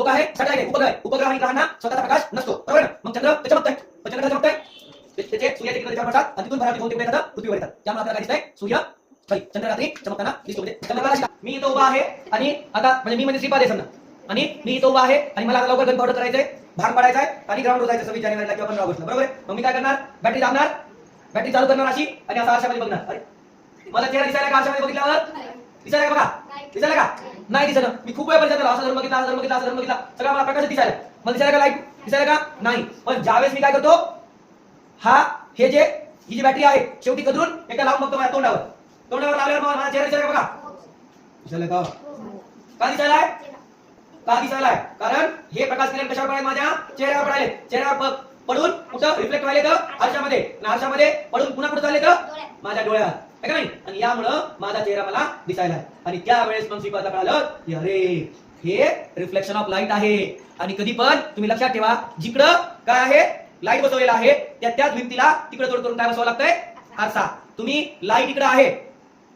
तो काय आहे? आहे. उपग्रह उपग्रह आणि ग्रहांना स्वतःचा प्रकाश नसतो. बरोबर? मग चंद्र ते चमकतंय पण चंद्र चमकतंय त्याचे सूर्याचे किरण त्याच्यावर पडतात आणि तिथून भरारी होऊन तिकडे पृथ्वीवर येतात त्यामुळे आपल्याला दिसतंय? सूर्य सॉरी चंद्र रात्री चमकताना दिसतो. म्हणजे चंद्रप्रकाश का? मी इथं उभा आहे आणि आता म्हणजे मी म्हणजे श्रीपाद आहे समजा आणि मी इथं उभा आहे आणि मला आता लवकर गन पावडर करायचंय भाग पाडायचा आहे आणि ग्राउंड जायचं सव्वीस जानेवारीला किंवा पंधरा ऑगस्टला बरोबर आहे? मग मी काय करणार? बॅटरी दाबणार बॅटरी चालू करणार अशी आणि असं आरशामध्ये बघणार. अरे मला चेहरा दिसायला का आरशामध्ये बघितल्यावर? दिसायला का बघा? दिसायला का? नाही दिसत मी खूप वेळ परिचय असं जर बघितला असं जर बघितला असं जर बघितला सगळं मला प्रकाश दिसायला. मला दिसायला का लाइट दिसायला का? नाही. पण ज्यावेळेस मी काय करतो हा हे जे ही जी बॅटरी आहे शेवटी कदरून एका लावून बघतो माझ्या तोंडावर. तोंडावर लावल्यावर माझा चेहरा दिसायला बघा. दिसायला का? का दिसायलाय? का दिसायलाय? कारण हे प्रकाश किरण कशावर पडाले माझ्या चेहऱ्यावर पडाले चेहऱ्यावर पडून कुठं? रिफ्लेक्ट व्हायले तर आरशामध्ये. आणि आरशामध्ये पडून पुन्हा कुठं चालले तर? माझ्या डोळ्यात आहे का नाही? आणि यामुळं माझा चेहरा मला दिसायला आणि त्यावेळेस मग श्रीपादला कळालं की अरे हे रिफ्लेक्शन ऑफ लाइट आहे. आणि कधी पण तुम्ही लक्षात ठेवा जिकडं काय आहे लाइट बसवलेला आहे त्या त्याच भिंतीला तिकडे तोड करून काय बसवावं लागतंय? आरसा. तुम्ही लाइट इकडे आहे.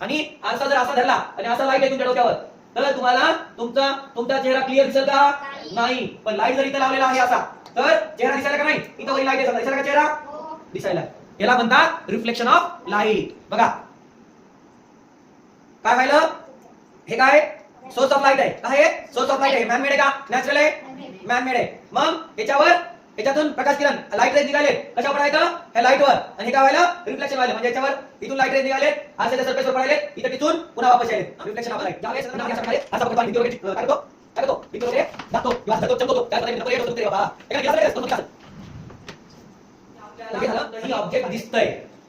आणि आरसा जर असा धरला आणि असा लाइट आहे तुमच्या डोक्यावर तर तुम्हाला तुमचा तुमचा चेहरा क्लिअर दिसत का? नाही. पण लाइट जर इथं लावलेला आहे असा तर चेहरा दिसायला का नाही? इथं वरी लाइट आहे दिसायला का चेहरा? दिसायला. याला म्हणतात रिफ्लेक्शन ऑफ लाइट बघा काय व्हायलं? हे काय? सोर्स ऑफ लाइट आहे. काय आहे सोर्स ऑफ लाइट आहे. मॅनमेड आहे का? नॅचरल आहे? मॅनमेड आहे. मग याच्यावर याच्यातून प्रकाश किरण लाइट रेज निघाले. कशा पडायचं? ह्या लाईटवर आणि हे काय व्हायलं? रिफ्लेक्शन व्हायलं. म्हणजे याच्यावर इथून लाइट रेज निघाले. आरशाच्या सरफेसवर पडायले. इथं तिथून पुन्हा वापस यायले. रिफ्लेक्शन ऑफ लाइट ज्यावेळेस असा प्रकारे वगैरे, करतो करतो वगैरे किंवा धरतो चमकतो येतो बाबा. हे ही ऑब्जेक्ट दिसतंय.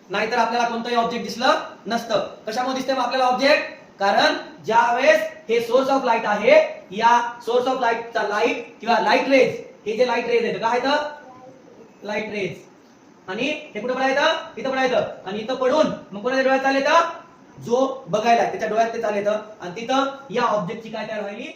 नाहीतर आपल्याला कोणतंही ऑब्जेक्ट दिसलं नसतं. कशामुळे दिसतंय मग आपल्याला ऑब्जेक्ट कारण ज्यावेळेस हे सोर्स ऑफ लाइट आहे या सोर्स ऑफ लाईटचा लाइट किंवा लाइट रेज हे जे लाइट रेज आहेत काय तर लाइट रेज आणि हे कुठं पडायचं? इथं पडायचं. आणि इथं पडून मग कोणाच्या डोळ्यात चालेल जो बघायला त्याच्या डोळ्यात ते चालेल आणि तिथं या ऑब्जेक्टची काय तयार व्हायली?